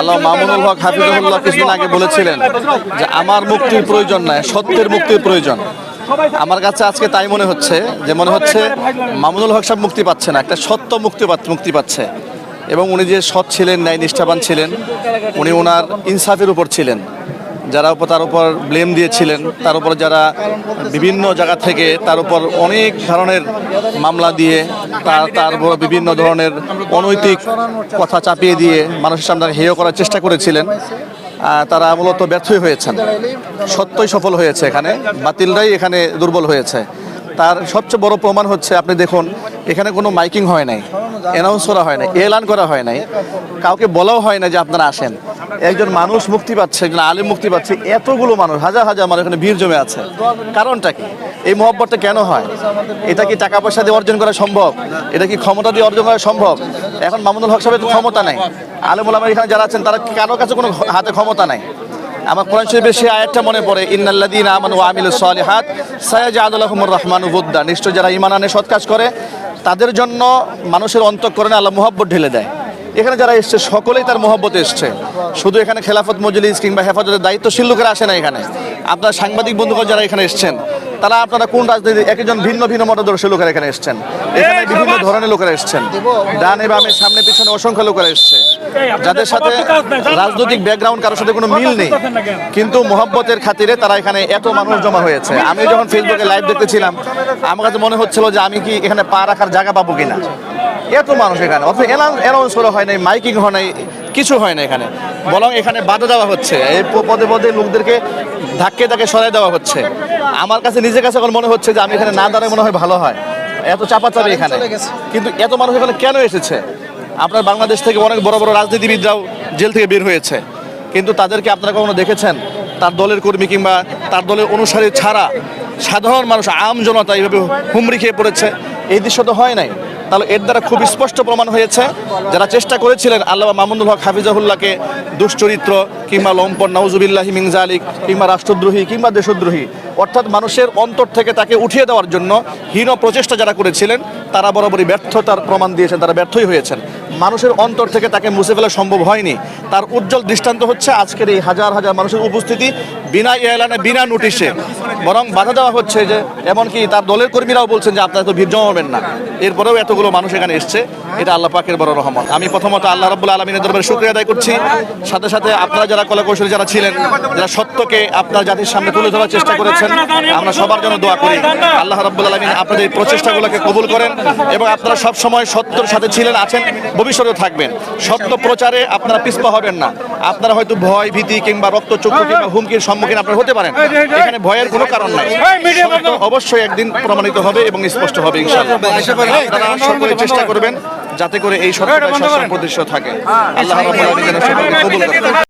আল্লাহ মামুনুল হক হাফিজুল্লাহ কিছুদিন আগে বলেছিলেন যে আমার মুক্তির প্রয়োজন নাই, সত্যের মুক্তির প্রয়োজন। আমার কাছে আজকে তাই মনে হচ্ছে যে মনে হচ্ছে মামুনুল হক সাহেব মুক্তি পাচ্ছে না, একটা সত্য মুক্তি মুক্তি পাচ্ছে। এবং উনি যে সৎ ছিলেন ন্যায় নিষ্ঠাবান ছিলেন, উনি ওনার ইনসাফের উপর ছিলেন। যারা উপর তার উপর ব্লেম দিয়েছিলেন, তার উপর যারা বিভিন্ন জায়গা থেকে তার উপর অনেক ধরনের মামলা দিয়ে তার তার উপর বিভিন্ন ধরনের অনৈতিক কথা চাপিয়ে দিয়ে মানুষের সামনে হেয় করার চেষ্টা করেছিলেন। তারা মূলত ব্যর্থই হয়েছেন। সত্যই সফল হয়েছে এখানে, বাতিলরাই এখানে দুর্বল হয়েছে। তার সবচেয়ে বড় প্রমাণ হচ্ছে, আপনি দেখুন, এখানে কোনো মাইকিং হয় নাই। অ্যানাউন্স করা হয় নাই, এলান করা হয় নাই। কাউকে বলাও হয় না যে আপনারা আসেন। একজন মানুষ মুক্তি পাচ্ছে, একজন আলিম মুক্তি পাচ্ছে, এতগুলো মানুষ, হাজার হাজার মানুষ এখানে ভিড় জমে আছে। কারণটা কি? এই মহব্বতটা কেন হয়? এটা কি টাকা পয়সা দিয়ে অর্জন করা সম্ভব? এটা কি ক্ষমতা দিয়ে অর্জন করা সম্ভব? এখন মামুনুল হক সাহেবের ক্ষমতা নাই। আলিমুল আমার এখানে যারা আছেন, তারা কারও কাছে কোনো হাতে ক্ষমতা নাই। আমার কোরআন শরীফের সেই আয়াতটা মনে পড়ে, ইন্নাল্লাযীনা আমানু আমিলুস সালিহাত সায়াজআলুহুমুর রহমানু বুদ্দা। নিশ্চয় যারা ঈমান আনে, সৎ কাজ করে। তাদের জন্য মানুষের অন্তঃকরণে আল্লাহ মোহাব্বত ঢেলে দেয়। এখানে যারা এসছে, সকলেই তার মহব্বতে এসছে। শুধু এখানে খেলাফত মজলিস কিংবা হেফাজতের দায়িত্বশীল লোকেরা আসে না এখানে। আপনার সাংবাদিক বন্ধুগণ যারা এখানে এসছেন তারা আপনারা কোন রাজনীতি একজন ভিন্ন ভিন্ন মতাদর্শের লোকেরা এখানে এসছেন। এখানে বিভিন্ন ধরনের লোকেরা এসছেন। ডানে বামে সামনে পিছনে অসংখ্য লোকেরা এসছে। যাদের সাথে রাজনৈতিক ব্যাকগ্রাউন্ড কারোর সাথে কোনো মিল নেই। কিন্তু মোহব্বতের খাতিরে তারা এখানে এত মানুষ জমা হয়েছে। আমি যখন ফেসবুকে লাইভ দেখতেছিলাম আমার কাছে মনে হচ্ছিল যে আমি কি এখানে পা রাখার জায়গা পাবো কিনা? এত মানুষ এখানে অথচ অ্যানাউন্স করা হয় নাই মাইকিং হয় নাই কিছু হয় না এখানে। বরং এখানে বাধা দেওয়া হচ্ছে। এই পদে পদে লোকদেরকে ধাক্কে ধাক্কে সরাই দেওয়া হচ্ছে। আমার কাছে নিজের কাছে এখন মনে হচ্ছে যে আমি এখানে না দাঁড়ায় মনে হয় ভালো হয়। এত চাপা চাপে এখানে। কিন্তু এত মানুষ এখানে কেন এসেছে? আপনার বাংলাদেশ থেকে অনেক বড় বড় রাজনীতিবিদরাও জেল থেকে বের হয়েছে। কিন্তু তাদেরকে আপনারা কখনো দেখেছেন? তার দলের কর্মী কিংবা তার দলের অনুসারী ছাড়া সাধারণ মানুষ, আম জনতা এইভাবে হুমড়ি খেয়ে পড়েছে। এই দৃশ্য তো হয় নাই। তাহলে এর দ্বারা খুব স্পষ্ট প্রমাণ হয়েছে, যারা চেষ্টা করেছিলেন আল্লাহ মামুনুল হক হাফিজাহুল্লাহকে দুশ্চরিত্র, কিংবা লম্পন নওজুবিল্লাহি মিংজালিক কিংবা রাষ্ট্রদ্রোহী, কিংবা দেশদ্রোহী অর্থাৎ মানুষের অন্তর থেকে তাকে উঠিয়ে দেওয়ার জন্য হীন প্রচেষ্টা যারা করেছিলেন, তারা বরাবরই ব্যর্থতার প্রমাণ দিয়েছেন, তারা ব্যর্থই হয়েছেন। মানুষের অন্তর থেকে তাকে মুছে ফেলা সম্ভব হয়নি। তার উজ্জ্বল দৃষ্টান্ত হচ্ছে আজকের এই হাজার হাজার মানুষের উপস্থিতি বিনা এলানে বিনা নোটিশে। বরং বাধা দেওয়া হচ্ছে যে, এমনকি তার দলের কর্মীরাও বলছেন যে, আপনারা তো ভিড় জমাবেন না। এরপরেও এতগুলো মানুষ এখানে এসছে। এটা আল্লাহ পাকের বড় রহমত। আমি প্রথমত আল্লাহ রাব্বুল আলমিনের দরবারে শুক্রিয়া আদায় করছি। সাথে সাথে আপনারা যারা কলাকৌশলী যারা ছিলেন, যারা সত্যকে আপনার জাতির সামনে তুলে ধরার চেষ্টা করেছেন আমরা সবার জন্য দোয়া করি। আল্লাহ রাব্বুল আলমিন আপনাদের এই প্রচেষ্টাগুলোকে কবুল করেন এবং আপনারা সব সময় সত্যর সাথে ছিলেন, আছেন, ভবিষ্যতেও থাকবেন। সত্য প্রচারে আপনারা পিছপা হবেন না। আপনারা হয়তো ভয়, ভীতি কিংবা রক্তচক্ষু কিংবা হুমকির সম্মুখীন আপনারা হতে পারেন এখানে ভয়ের কোনো কারণ নাই। অবশ্যই একদিন প্রমাণিত হবে এবং স্পষ্ট হবে সকলে চেষ্টা করবেন যাতে করে এই সবসময় প্রতিষ্ঠিত থাকে। আল্লাহ